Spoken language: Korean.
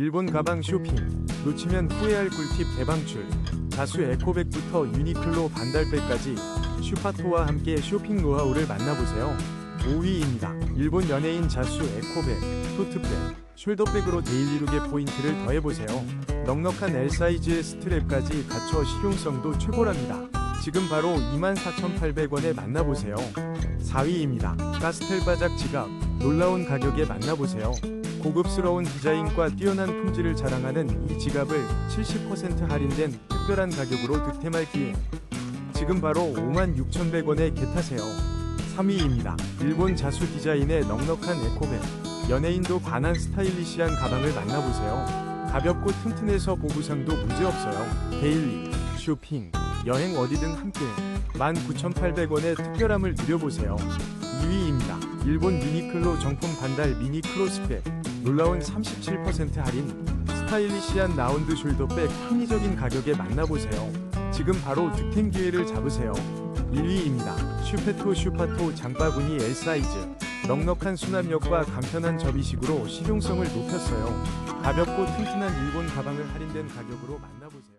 일본 가방 쇼핑. 놓치면 후회할 꿀팁 대방출. 다수 에코백부터 유니클로 반달백까지 슈파토와 함께 쇼핑 노하우를 만나보세요. 5위입니다. 일본 연예인 자수 에코백, 토트백, 숄더백으로 데일리룩의 포인트를 더해보세요. 넉넉한 L 사이즈의 스트랩까지 갖춰 실용성도 최고랍니다. 지금 바로 24,800원에 만나보세요. 4위입니다. 가스텔 바작 지갑. 놀라운 가격에 만나보세요. 고급스러운 디자인과 뛰어난 품질을 자랑하는 이 지갑을 70% 할인된 특별한 가격으로 득템할 기회. 지금 바로 56,100원에 겟하세요. 3위입니다. 일본 자수 디자인의 넉넉한 에코백. 연예인도 반한 스타일리시한 가방을 만나보세요. 가볍고 튼튼해서 보부상도 문제없어요. 데일리, 쇼핑, 여행 어디든 함께 19,800원의 특별함을 누려보세요. 2위입니다. 일본 유니클로 정품 반달 미니 크로스백. 놀라운 37% 할인. 스타일리시한 라운드 숄더백 합리적인 가격에 만나보세요. 지금 바로 득템 기회를 잡으세요. 1위입니다. 슈페토 슈파토 장바구니 L 사이즈. 넉넉한 수납력과 간편한 접이식으로 실용성을 높였어요. 가볍고 튼튼한 일본 가방을 할인된 가격으로 만나보세요.